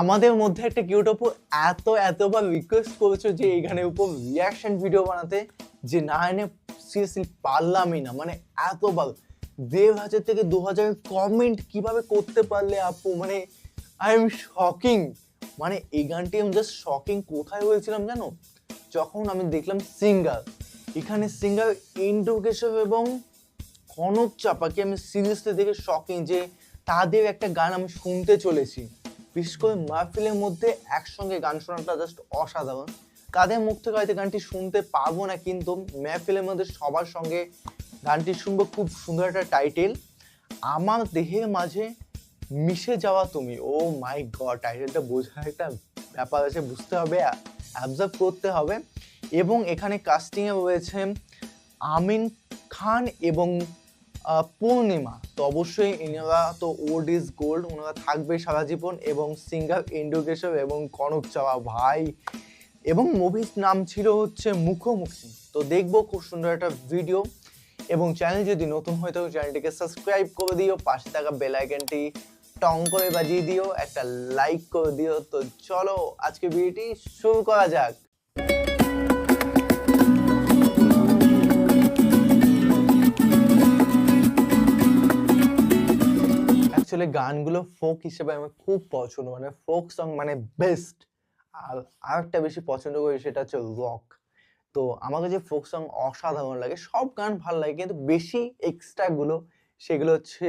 আমাদের মধ্যে একটা কিউট আপু এত এতবার রিকোয়েস্ট করেছ যে এখানে উপর রিয়াকশন ভিডিও বানাতে যে না, এনে সিরিয়াসলি পারলামই না। মানে এতবার দেড় হাজার থেকে দু হাজার কমেন্ট কীভাবে করতে পারলে আপু? মানে আই এম শকিং মানে এই গানটি আমি জাস্ট শকিং কোথায় হয়েছিলাম জানো? যখন আমি দেখলাম সিঙ্গার এখানে সিঙ্গার ইন্ডোকেশব এবং কনক চাপাকে আমি সিরিয়াসলি দেখে শকিং যে তাদের একটা গান আমি শুনতে চলেছি। বিশেষ করে মাহফিলের মধ্যে একসঙ্গে গান শোনাটা জাস্ট অসাধারণ। তাদের মুখ থেকে হয়তো গানটি শুনতে পাবো না কিন্তু মাহফিলের মধ্যে সবার সঙ্গে গানটি শুনব, খুব সুন্দর একটা টাইটেল আমার দেহের মাঝে মিশে যাওয়া তুমি। ও মাই গড টাইটেলটা বোঝার একটা ব্যাপার আছে, বুঝতে হবে অ্যাবজার্ভ করতে হবে। এবং এখানে কাস্টিংয়ে রয়েছে আমিন খান এবং পূর্ণিমা। তো অবশ্যই এনারা তো ওল্ড ইজ গোল্ড ওনারা থাকবে সারা জীবন এবং সিঙ্গার ইন্ডোকেশব এবং কনক চাওয়া ভাই এবং মুভির নাম ছিল হচ্ছে মুখোমুখি। তো দেখব খুব সুন্দর একটা ভিডিও এবং চ্যানেল যদি নতুন হয় তো চ্যানেলটিকে সাবস্ক্রাইব করে দিও, পাশে থাকা বেল টং করে বাজিয়ে দিও, একটা লাইক করে দিও। তো চলো আজকে ভিডিওটি শুরু করা যাক। অ্যাকচুয়ালি গানগুলো ফোক হিসেবে আমার খুব পছন্দ। মানে ফোক সং মানে বেস্ট আর আরেকটা বেশি পছন্দ করি সেটা হচ্ছে রক তো আমার কাছে ফোক সং অসাধারণ লাগে, সব গান ভালো লাগে, কিন্তু বেশি এক্সট্রা গুলো, সেগুলো হচ্ছে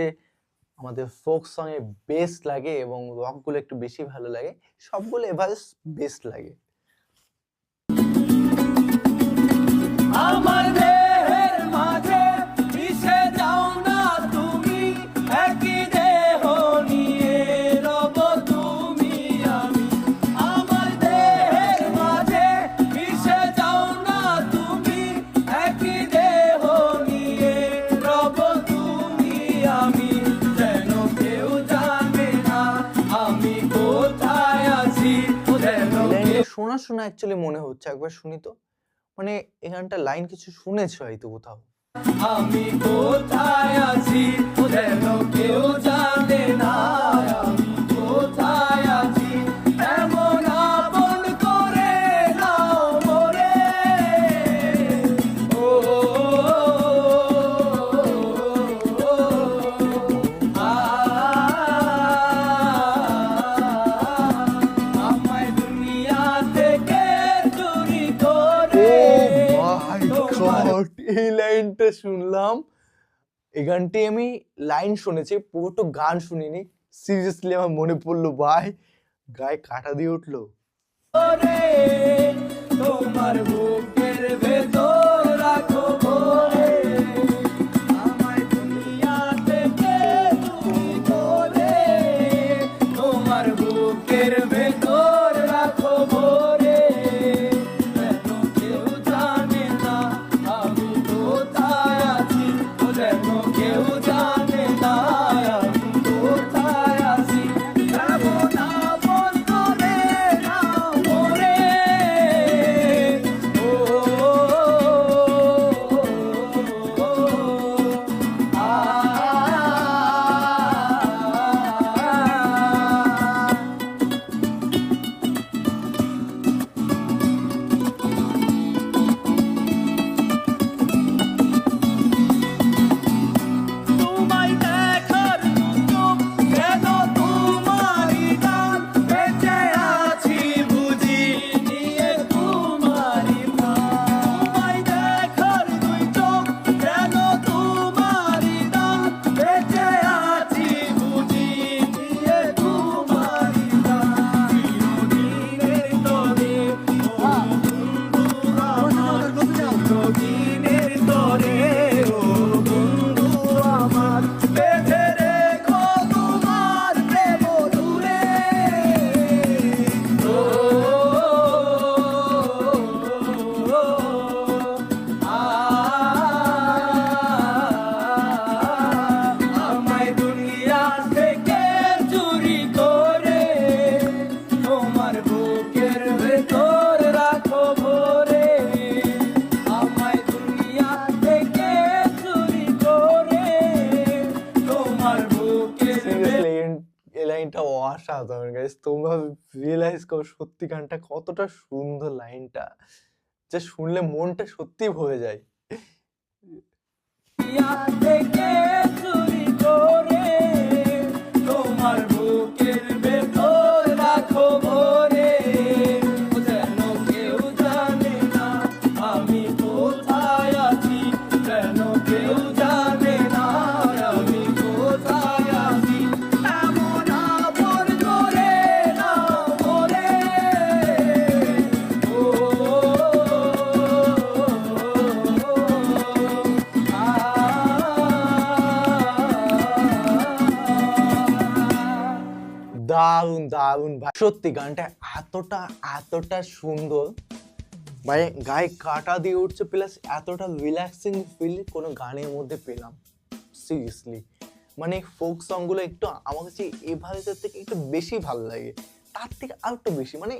আমাদের ফোক সং এ বেস্ট লাগে এবং রকগুলো একটু বেশি ভালো লাগে। সবগুলো এভারেজ বেস্ট লাগে। আমার শোনা শোনা অ্যাকচুয়ালি মনে হচ্ছে, একবার শুনি তো। মানে এখানটা লাইন কিছু শুনেছো হয়তো কোথাও। আমি কোথায় আছি কেউ জানে না। এই লাইনটা শুনলাম। এই গানটি আমি লাইন শুনেছি, পুরোটো গান শুনিনি। সিরিয়াসলি আমার মনে পড়ল, ভাই, গায়ে কাটা দিয়ে উঠল। তোমার বুকের ভেতর অসাধারণ গাইস তোমরা রিয়েলাইজ করো সত্যি গানটা কতটা সুন্দর লাইনটা। যে শুনলে মনটা সত্যি ভরে যায়। দারুণ দারুণ ভাই। সত্যি গানটা এতটা এতটা সুন্দর। মানে গায়ে কাটা দিয়ে উঠছে প্লাস এতটা রিল্যাক্সিং ফিল কোনো গানের মধ্যে পেলাম। সিরিয়াসলি মানে ফোক সংগুলো একটু আমার কাছে এভারেজের থেকে একটু বেশি ভালো লাগে। তার থেকে আর একটু বেশি। মানে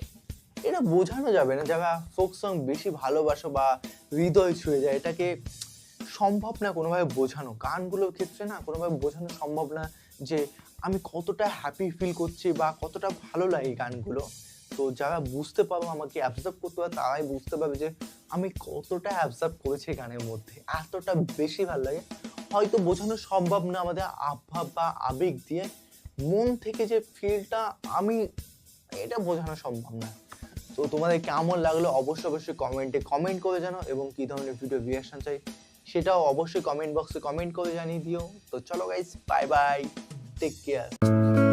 এটা বোঝানো যাবে না, যারা ফোক সং বেশি ভালোবাসো বা হৃদয় ছুঁয়ে যায়, এটাকে সম্ভব না কোনোভাবে বোঝানো। গানগুলোর ক্ষেত্রে না কোনোভাবে বোঝানো সম্ভব না যে আমি কতটা হ্যাপি ফিল করছি বা কতটা ভালো লাগে গানগুলো। তো যারা বুঝতে পারো আমাকে অ্যাবজর্ভ করতে পারো, তারাই বুঝতে পারবে যে আমি কতটা অ্যাবজর্ভ করেছি গানের মধ্যে। এতটা বেশি ভালো লাগে। হয়তো বোঝানো সম্ভব না আমাদের আভাব বা আবেগ দিয়ে। মন থেকে যে ফিলটা আমি, এটা বোঝানো সম্ভব না। তো তোমাদের কেমন লাগল অবশ্যই অবশ্যই কমেন্টে কমেন্ট করে জানো এবং কী ধরনের ভিডিও রিয়াকশন চাই সেটাও অবশ্যই কমেন্ট বক্সে কমেন্ট করে জানিয়ে দিও। তো চলো guys bye bye Take care.